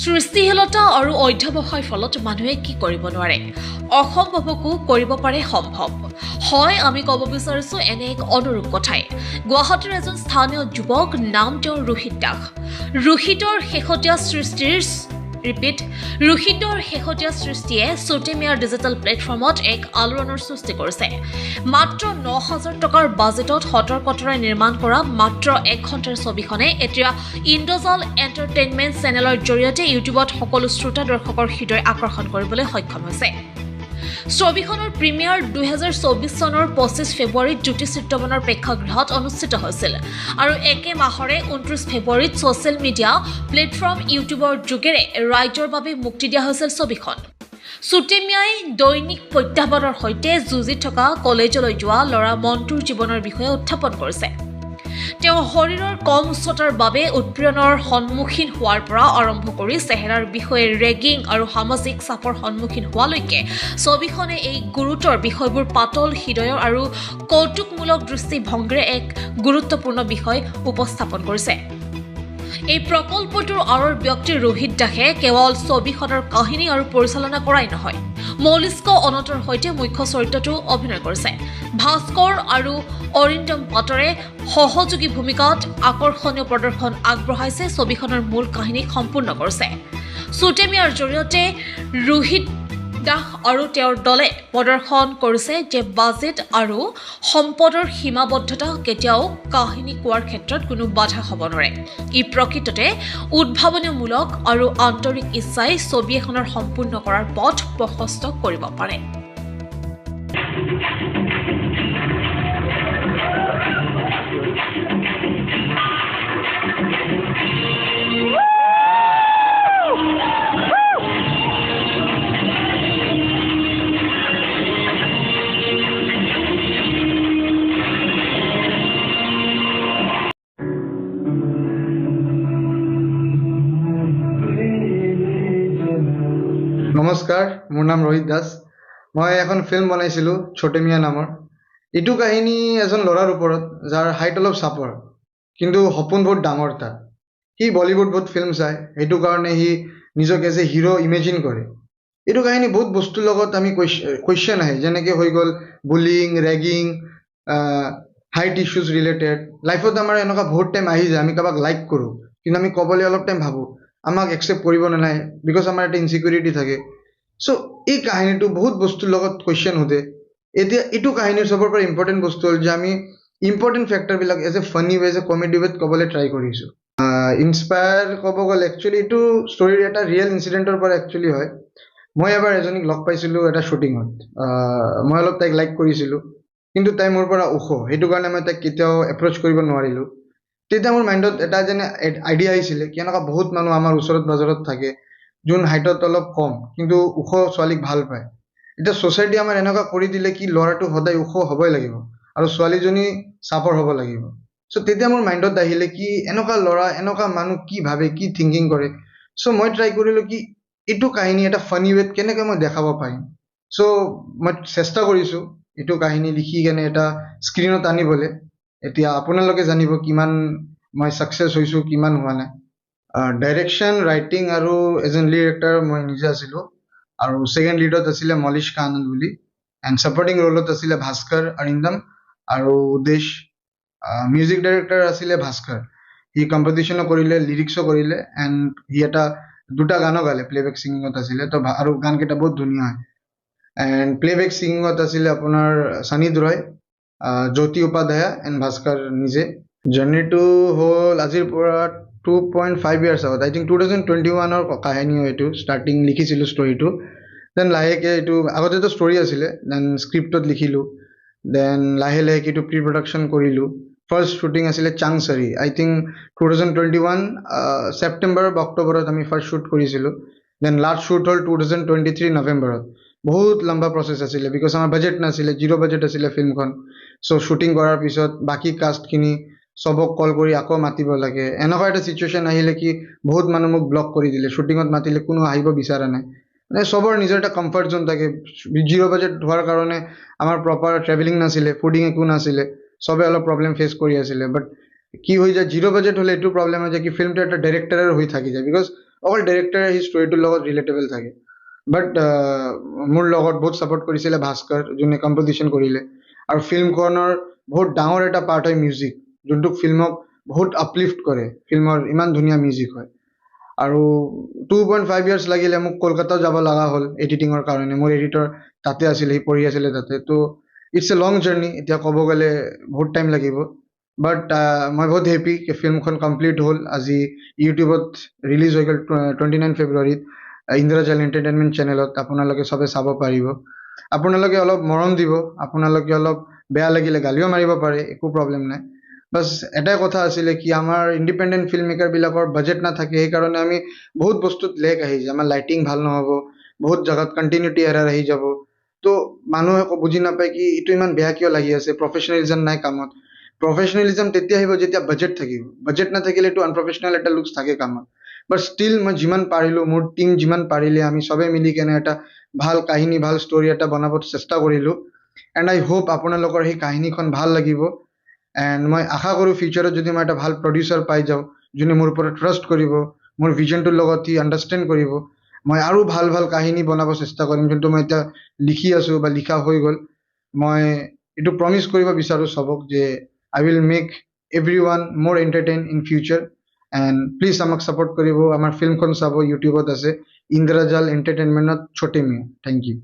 সৃষ্টিশীলতা আৰু অধ্যাৱসায়ৰ ফলত মানুহে কি কৰিব নোৱাৰে? অসম্ভৱকো কৰিব পাৰে সম্ভৱ। হয় আমি ক'ব বিচাৰিছোঁ এনে এক অনুৰূপ কথাই। গুৱাহাটীৰ এজন স্থানীয় যুৱক নাম তেওঁৰ ৰোহিত দাস। ৰোহিতৰ শেহতীয়া সৃষ্টিৰ ৰিপিট ৰোহিতৰ শেহতীয়া সৃষ্টিয়ে ছ'টেমিয়াৰ ডিজিটেল প্লেটফৰ্মত এক আলোড়নৰ সৃষ্টি কৰিছে। মাত্ৰ ন হাজাৰ টকাৰ বাজেটত সতৰ কটৰাই নিৰ্মাণ কৰা মাত্ৰ এক ঘণ্টাৰ ছবিখনে এতিয়া ইন্দ্ৰজাল এণ্টাৰটেইনমেণ্ট চেনেলৰ জৰিয়তে ইউটিউবত সকলো শ্ৰোতা দৰ্শকৰ হৃদয় আকৰ্ষণ কৰিবলৈ সক্ষম হৈছে। ছবিখনৰ প্ৰিমিয়াৰ দুহেজাৰ চৌবিছ চনৰ পঁচিছ ফেব্ৰুৱাৰীত জ্যোতি চিত্ৰবনৰ প্ৰেক্ষাগৃহত অনুষ্ঠিত হৈছিল। আৰু একে মাহৰে ঊনত্ৰিছ ফেব্ৰুৱাৰীত ছ'চিয়েল মিডিয়া প্লেটফৰ্ম ইউটিউবৰ যোগেৰে ৰাইজৰ বাবে মুক্তি দিয়া হৈছিল ছবিখন। চুটেমিয়াই দৈনিক প্ৰত্যাহ্বানৰ সৈতে যুঁজি থকা কলেজলৈ যোৱা ল'ৰা মন্টুৰ জীৱনৰ বিষয়ে উত্থাপন কৰিছে। তেওঁ শৰীৰৰ কম উচ্চতাৰ বাবে উৎপীড়নৰ সন্মুখীন হোৱাৰ পৰা আৰম্ভ কৰি চেহেৰাৰ বিষয়ে ৰেগিং আৰু সামাজিক চাপৰ সন্মুখীন হোৱালৈকে ছবিখনে এই গুৰুতৰ বিষয়বোৰ পাতল হৃদয়ৰ আৰু কৌতুকমূলক দৃষ্টিভংগীৰে এক গুৰুত্বপূৰ্ণ বিষয় উপস্থাপন কৰিছে। এই প্ৰকল্পটোৰ আঁৰৰ ব্যক্তি ৰোহিত দাসে কেৱল ছবিখনৰ কাহিনী আৰু পৰিচালনা কৰাই নহয় মৌলিস্ক অনতৰ সৈতে মুখ্য চৰিত্ৰটো অভিনয় কৰিছে। ভাস্কৰ আৰু অৰিন্দম পাটৰে সহযোগী ভূমিকাত আকৰ্ষণীয় প্ৰদৰ্শন আগবঢ়াইছে ছবিখনৰ মূল কাহিনীক সম্পূৰ্ণ কৰিছে। চুটেমিয়াৰ জৰিয়তে ৰোহিত দাস আৰু তেওঁৰ দলে প্ৰদৰ্শন কৰিছে যে বাজেট আৰু সম্পদৰ সীমাবদ্ধতা কেতিয়াও কাহিনী কোৱাৰ ক্ষেত্ৰত কোনো বাধা হ'ব নোৱাৰে। ই প্ৰকৃততে উদ্ভাৱনীমূলক আৰু আন্তৰিক ইচ্ছাই ছবি এখনৰ সম্পূৰ্ণ কৰাৰ পথ প্ৰশস্ত কৰিব পাৰে। নমস্কাৰ মোৰ নাম ৰোহিত দাস। মই এখন ফিল্ম বনাইছিলোঁ ছোটে মিয়া নামৰ। এইটো কাহিনী এজন ল'ৰাৰ ওপৰত যাৰ হাইট অলপ চাপৰ কিন্তু সপোন বহুত ডাঙৰ তাৰ সি বলীউড বহুত ফিল্ম চায় সেইটো কাৰণে সি নিজকে যে হিৰ' ইমেজিন কৰে। এইটো কাহিনী বহুত বস্তুৰ লগত আমি কুৱেশ্যন আহে যেনেকৈ হৈ গ'ল bullying ragging height issues related লাইফত আমাৰ এনেকুৱা বহুত টাইম আহি যায় আমি কাৰোবাক লাইক কৰোঁ কিন্তু আমি ক'বলৈ অলপ টাইম ভাবোঁ। আমাক একচেপ্ট কৰিব নালাগে বিকজ আমাৰ এটা ইনচিকিউৰিটি থাকে। চ' এই কাহিনীটো বহুত বস্তুৰ লগত কুৱেশ্যন সোধে। এতিয়া এইটো কাহিনীৰ চবৰ পৰা ইম্পৰ্টেণ্ট বস্তু হ'ল যে আমি important ফেক্টৰবিলাক as a funny way as a comedy ৱেত ক'বলৈ ট্ৰাই কৰিছোঁ। ইনস্পায়াৰ ক'ব গ'লে একচুৱেলি এইটো ষ্টৰীৰ এটা ৰিয়েল ইনচিডেণ্টৰ পৰা একচুৱেলি হয়। মই এবাৰ এজনীক লগ পাইছিলোঁ এটা শ্বুটিঙত মই অলপ তাইক লাইক কৰিছিলোঁ কিন্তু তাই মোৰ পৰা ওখ। সেইটো কাৰণে মই তাইক কেতিয়াও এপ্ৰ'চ কৰিব নোৱাৰিলোঁ। তেতিয়া মোৰ মাইণ্ডত এটা যেনে আইডিয়া আহিছিলে কি এনেকুৱা বহুত মানুহ আমাৰ ওচৰত পাজৰত থাকে যোন হাইটত অলপ কম কিন্তু ওখ ছোৱালীক ভাল পায়। এতিয়া ছ'চাইটি আমাৰ এনেকুৱা কৰি দিলে কি ল'ৰাটো সদায় ওখ হ'বই লাগিব আৰু ছোৱালীজনী চাপৰ হ'ব লাগিব। চ' তেতিয়া মোৰ মাইণ্ডত আহিলে কি এনেকুৱা ল'ৰা এনেকুৱা মানুহ কি ভাবে কি থিংকিং কৰে। চ' মই ট্ৰাই কৰিলোঁ কি এইটো কাহিনী এটা ফানী ৱেত কেনেকৈ মই দেখাব পাৰিম। চ' মই চেষ্টা কৰিছোঁ এইটো কাহিনী লিখি কেনে এটা স্ক্ৰীণত আনিবলৈ। এতিয়া আপোনালোকে জানিব কিমান মই ছাকচেছ হৈছোঁ কিমান হোৱা নাই। ডাইৰেকশ্যন ৰাইটিং আৰু এজন লিড এক্টাৰ মই নিজে আছিলোঁ। আৰু ছেকেণ্ড লিডত আছিলে মলিষ্কা আনন্দ বুলি। এণ্ড ছাপৰ্টিং ৰ'লত আছিলে ভাস্কৰ অৰিন্দম আৰু উদেশ। মিউজিক ডাইৰেক্টৰ আছিলে ভাস্কৰ। সি কম্পজিশ্যনো কৰিলে লিৰিক্সো কৰিলে। এণ্ড সি এটা দুটা গানো গালে প্লেবেক ছিংগিঙত আছিলে। তো আৰু গানকেইটা বহুত ধুনীয়া হয়। এণ্ড প্লেবেক ছিংগিঙত আছিলে আপোনাৰ চানিদ ৰয়। জ্যোতি উপাধ্যায় এণ্ড ভাস্কৰ নিজে। জাৰ্ণিটো হ'ল আজিৰ পৰা টু পইণ্ট ফাইভ ইয়াৰ্ছ আগত। I think two thousand twenty ওৱানৰ কাহিনী হয় এইটো ষ্টাৰ্টিং লিখিছিলোঁ ষ্টৰিটো দেন লাহেকৈ এইটো আগতেতো ষ্টৰি আছিলে দেন স্ক্ৰিপ্টত লিখিলোঁ। দেন লাহে লাহেকৈ এইটো প্ৰি প্ৰডাকশ্যন কৰিলোঁ। ফাৰ্ষ্ট শ্বুটিং আছিলে Changsari. I think two thousand twenty one September বা অক্টোবৰত আমি ফাৰ্ষ্ট শ্বুট কৰিছিলোঁ। দেন লাষ্ট শ্বুট হ'ল টু থাউজেণ্ড টুৱেণ্টি থ্ৰী নৱেম্বৰত বহুত লম্বা প্ৰচেছ আছিলে বিকজ আমাৰ বাজেট নাছিলে জিৰ' বাজেট আছিলে ফিল্মখন চ' শ্বুটিং কৰাৰ পিছত বাকী কাষ্টখিনি চবক কল কৰি আকৌ মাতিব লাগে। এনেকুৱা এটা চিটুৱেশ্যন আহিলে কি বহুত মানুহ মোক ব্লক কৰি দিলে। শ্বুটিঙত মাতিলে কোনো আহিব বিচৰা নাই। মানে চবৰ নিজৰ এটা কমফৰ্ট জ'ন থাকে। জিৰ' বাজেট হোৱাৰ কাৰণে আমাৰ প্ৰপাৰ ট্ৰেভেলিং নাছিলে ফুডিং একো নাছিলে। চবে অলপ প্ৰব্লেম ফেচ কৰি আছিলে। বাট কি হৈ যায় জিৰ' বাজেট হ'লে এইটো প্ৰব্লেম হৈ যায় কি ফিল্মটো এটা ডাইৰেক্টৰৰ হৈ থাকি যায়। বিকজ অকল ডাইৰেক্টৰে সেই ষ্টৰিটোৰ লগত ৰিলেটেবল থাকে। বাট মোৰ লগত বহুত ছাপৰ্ট কৰিছিলে ভাস্কৰ যোনে কম্পজিশ্যন কৰিলে। আৰু ফিল্মখনৰ বহুত ডাঙৰ এটা পাৰ্ট হয় মিউজিক যোনটো ফিল্মক বহুত আপলিফ্ট কৰে। ফিল্মৰ ইমান ধুনীয়া মিউজিক হয়। আৰু টু পইণ্ট ফাইভ ইয়াৰ্ছ লাগিলে মোক কলকাতাও যাব লগা হ'ল এডিটিঙৰ কাৰণে। মোৰ এডিটৰ তাতে আছিলে সি পঢ়ি আছিলে তাতে। ত' ইটছ এ লং জাৰ্ণি এতিয়া ক'ব গ'লে বহুত টাইম লাগিব। বাট মই বহুত হেপ্পী কি ফিল্মখন কমপ্লিট হ'ল। আজি ইউটিউবত ৰিলিজ হৈ গ'ল টুৱেণ্টি নাইন ফেব্ৰুৱাৰীত ইন্দ্ৰজাল এণ্টাৰটেইনমেণ্ট চেনেলত আপোনালোকে চবে চাব পাৰিব। আপোনালোকে অলপ মৰম দিব আপোনালোকে অলপ বেয়া লাগিলে গালিও মাৰিব পাৰে একো প্ৰব্লেম নাই। বাছ এটাই কথা আছিলে কি আমাৰ ইণ্ডিপেণ্ডেণ্ট ফিল্ম মেকাৰবিলাকৰ বাজেট নাথাকে সেইকাৰণে আমি বহুত বস্তুত লেক আহি যায়। আমাৰ লাইটিং ভাল নহ'ব বহুত জেগাত কণ্টিনিউটি এৰাৰ আহি যাব। তো মানুহে বুজি নাপায় কি এইটো ইমান বেয়া কিয় লাগি আছে? প্ৰফেচনেলিজম নাই কামত। প্ৰফেচনেলিজম তেতিয়া আহিব যেতিয়া বাজেট থাকিব। বাজেট নাথাকিলে এইটো আনপ্ৰফেচনেল এটা লুকছ থাকে কামত। বাট ষ্টিল মই যিমান পাৰিলোঁ মোৰ টীম যিমান পাৰিলে আমি চবে মিলি কেনে এটা ভাল কাহিনী ভাল ষ্টৰি এটা বনাব চেষ্টা কৰিলোঁ। এণ্ড আই হোপ আপোনালোকৰ সেই কাহিনীখন ভাল লাগিব। এণ্ড মই আশা কৰোঁ ফিউচাৰত যদি মই এটা ভাল প্ৰডিউচাৰ পাই যাওঁ যোনে মোৰ ওপৰত ট্ৰাষ্ট কৰিব মোৰ ভিজনটোৰ লগত সি আণ্ডাৰষ্টেণ্ড কৰিব মই আৰু ভাল ভাল কাহিনী বনাব চেষ্টা কৰিম যোনটো মই এতিয়া লিখি আছোঁ বা লিখা হৈ গ'ল। মই এইটো প্ৰমিছ কৰিব বিচাৰোঁ চবক যে I will make every one মোৰ entertain in future and please আমাক ছাপোৰ্ট কৰিব। আমাৰ ফিল্মখন চাব ইউটিউবত আছে। ইন্দ্ৰজাল এণ্টাৰটেইনমেণ্টত ছোটে মিয়া। Thank U